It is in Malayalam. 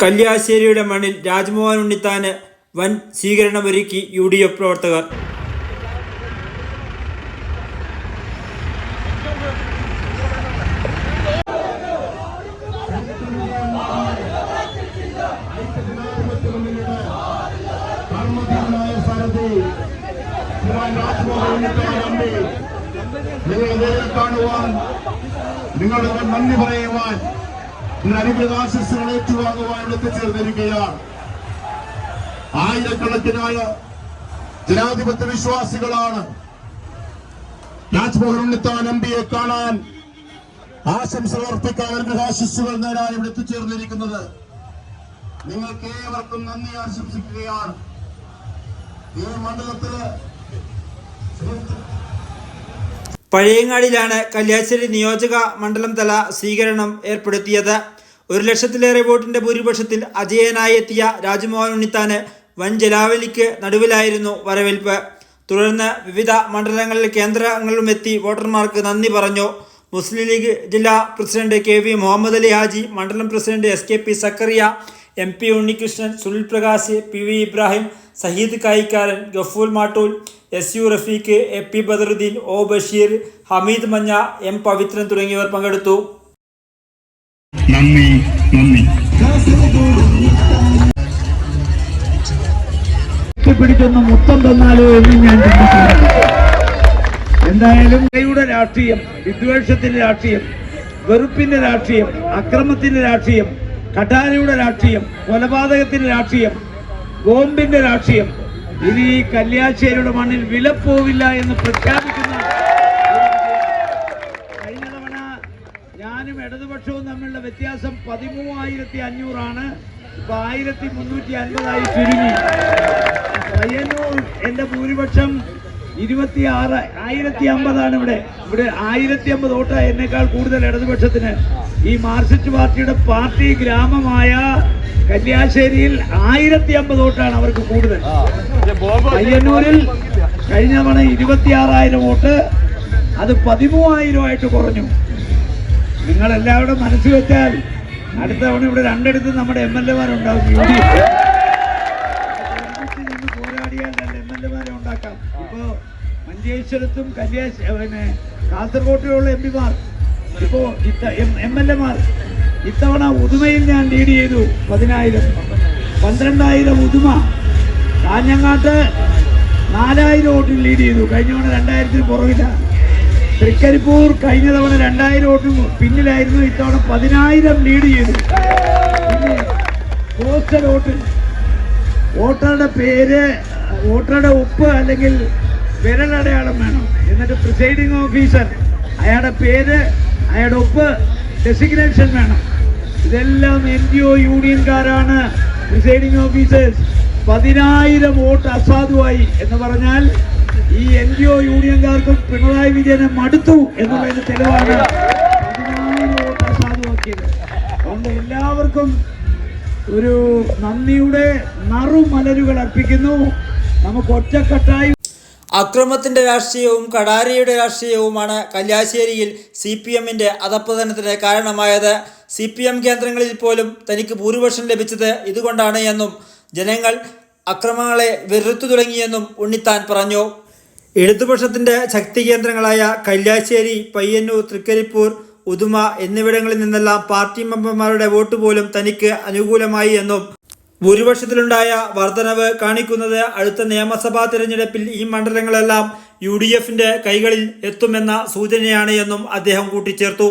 കല്യാശ്ശേരിയുടെ മണ്ണിൽ രാജ്മോഹൻ ഉണ്ണിത്താന് വൻ സ്വീകരണമൊരുക്കി യു ഡി എഫ് പ്രവർത്തകർ നിങ്ങളുടെ നന്ദി പറയുവാൻ അനുഗ്രഹാശസ്സുകൾ ഏറ്റുവാങ്ങുവാൻ ഇവിടെ എത്തിച്ചേർന്നിരിക്കുകയാണ്. ആയിരക്കണക്കിനായ ജനാധിപത്യ വിശ്വാസികളാണ് രാജ്മോഹൻ ഉണ്ണിത്താൻ എംപിയെ കാണാൻ ആശംസകൾ അർപ്പിക്കാൻ അനുഗ്രഹാശസ്സുകൾ നേരാൻ ഇവിടെ എത്തിച്ചേർന്നിരിക്കുന്നത്. നിങ്ങൾക്ക് ഏവർക്കും നന്ദി ആശംസിക്കുകയാണ്. ഈ മണ്ഡലത്തിൽ പഴയങ്ങാടിയിലാണ് കല്യാശ്ശേരി നിയോജക മണ്ഡലം തല സ്വീകരണം ഏർപ്പെടുത്തിയത്. ഒരു ലക്ഷത്തിലേറെ വോട്ടിന്റെ ഭൂരിപക്ഷത്തിൽ അജയനായി എത്തിയ രാജ്മോഹൻ ഉണ്ണിത്താന് വൻ ജലാവലിക്ക് നടുവിലായിരുന്നു വരവേൽപ്പ്. തുടർന്ന് വിവിധ മണ്ഡലങ്ങളിൽ കേന്ദ്രങ്ങളിലും എത്തി വോട്ടർമാർക്ക് നന്ദി പറഞ്ഞു. മുസ്ലിം ലീഗ് ജില്ലാ president K V Muhammad Ali Haji മണ്ഡലം president S K P Zakariya M P Unnikrishnan Sunil Prakash P V Ibrahim Saheed Kayikkaran Gafoor Mattool S U Rafeeq A P Badaruddin O Basheer Hameed Manja M Pavithran തുടങ്ങിയവർ പങ്കെടുത്തു. ഞാൻ എന്തായാലും കൈയുടെ രാഷ്ട്രീയം വിദ്വേഷത്തിന്റെ രാഷ്ട്രീയം വെറുപ്പിന്റെ രാഷ്ട്രീയം അക്രമത്തിന്റെ രാഷ്ട്രീയം കഠാരയുടെ രാഷ്ട്രീയം കൊലപാതകത്തിന്റെ രാഷ്ട്രീയം ബോംബിന്റെ രാഷ്ട്രീയം. ഇനി കല്യാശ്ശേരിയുടെ മണ്ണിൽ വിലപ്പോവില്ല എന്ന് പ്രഖ്യാപിക്കുന്ന കഴിഞ്ഞ തവണ ഞാനും ഇടതുപക്ഷവും തമ്മിലുള്ള വ്യത്യാസം പതിമൂവായിരത്തി അഞ്ഞൂറാണ് ഇപ്പൊ ആയിരത്തി മുന്നൂറ്റി അൻപതായി ചുരുങ്ങി. പയ്യന്നൂർ എന്റെ ഭൂരിപക്ഷം ഇരുപത്തി ആറ് ആയിരത്തി അമ്പതാണ് ഇവിടെ. ഇവിടെ ആയിരത്തി അമ്പത് വോട്ടാണ് എന്നേക്കാൾ കൂടുതൽ ഇടതുപക്ഷത്തിന്. ഈ മാർക്സിസ്റ്റ് പാർട്ടിയുടെ പാർട്ടി ഗ്രാമമായ കല്യാശ്ശേരിയിൽ ആയിരത്തി അമ്പത് വോട്ടാണ് അവർക്ക് കൂടുതൽ. പയ്യന്നൂരിൽ കഴിഞ്ഞ തവണ ഇരുപത്തിയാറായിരം വോട്ട് അത് പതിമൂവായിരമായിട്ട് കുറഞ്ഞു. നിങ്ങൾ എല്ലാവരും മനസ്സ് വെച്ചാൽ അടുത്ത തവണ ഇവിടെ രണ്ടിടത്ത് നമ്മുടെ M L എമാരുണ്ടാവും. U D F. പോരാടിയാൽ രണ്ട് എം എൽ എമാരെ ഉണ്ടാക്കാം. ഇപ്പോ മഞ്ചേശ്വരത്തും കല്യാശ പിന്നെ കാസർഗോട്ടിലുള്ള എം പിമാർ ഇപ്പോ എം എൽ എമാർ ഇത്തവണ ഉദുമയിൽ ഞാൻ ലീഡ് ചെയ്തു പതിനായിരം. പന്ത്രണ്ടായിരം ഉദുമ കാഞ്ഞങ്ങാട്ട് നാലായിരം വോട്ടിൽ ലീഡ് ചെയ്തു. കഴിഞ്ഞ തവണ രണ്ടായിരത്തിന് പുറകില്ല തൃക്കരിപ്പൂർ കഴിഞ്ഞ തവണ രണ്ടായിരം വോട്ടിന് പിന്നിലായിരുന്നു. ഇത്തവണ പതിനായിരം ലീഡ് ചെയ്തു. പിന്നെ പോസ്റ്റൽ വോട്ടിൽ വോട്ടറുടെ പേര് വോട്ടറുടെ ഉപ്പ് അല്ലെങ്കിൽ വിരലടയാളം വേണം. എന്നിട്ട് പ്രിസൈഡിംഗ് ഓഫീസർ അയാളുടെ പേര് അയാളുടെ ഒപ്പ് ഡെസിഗ്നേഷൻ വേണം. ഇതെല്ലാം എൻ ജി ഒ യൂണിയൻകാരാണ് പ്രിസൈഡിംഗ് ഓഫീസേഴ്സ് പതിനായിരം വോട്ട് അസാധുവായി എന്ന് പറഞ്ഞാൽ ഈ എൻ ജി ഒ യൂണിയൻകാർക്കും പിണറായി വിജയനെ മടുത്തു എന്നുള്ളതിന്റെ തെളിവാണ് പതിനായിരം വോട്ട് അസാധുവാക്കിയത്. അതുകൊണ്ട് എല്ലാവർക്കും ഒരു നന്ദിയുടെ നറുമലരുകൾ അർപ്പിക്കുന്നു. നമുക്ക് ഒറ്റക്കെട്ടായി അക്രമത്തിന്റെ രാഷ്ട്രീയവും കടാരിയുടെ രാഷ്ട്രീയവുമാണ് കല്യാശ്ശേരിയിൽ സി പി എമ്മിന്റെ അധപ്പതനത്തിന് കാരണമായത്. സി പി എം കേന്ദ്രങ്ങളിൽ പോലും തനിക്ക് ഭൂരിപക്ഷം ലഭിച്ചത് ഇതുകൊണ്ടാണ് എന്നും ജനങ്ങൾ അക്രമങ്ങളെ വെറുത്തു തുടങ്ങിയെന്നും ഉണ്ണിത്താൻ പറഞ്ഞു. ഇടതുപക്ഷത്തിന്റെ ശക്തി കേന്ദ്രങ്ങളായ കല്യാശ്ശേരി പയ്യന്നൂർ തൃക്കരിപ്പൂർ ഉദുമ എന്നിവിടങ്ങളിൽ നിന്നെല്ലാം പാർട്ടി മെമ്പർമാരുടെ വോട്ട് പോലും തനിക്ക് അനുകൂലമായി എന്നും ഭൂരിപക്ഷത്തിലുണ്ടായ വർധനവ് കാണിക്കുന്നത് അടുത്ത നിയമസഭാ തിരഞ്ഞെടുപ്പിൽ ഈ മണ്ഡലങ്ങളെല്ലാം യു ഡി എഫിന്റെ കൈകളിൽ എത്തുമെന്ന സൂചനയാണ് എന്നും അദ്ദേഹം കൂട്ടിച്ചേർത്തു.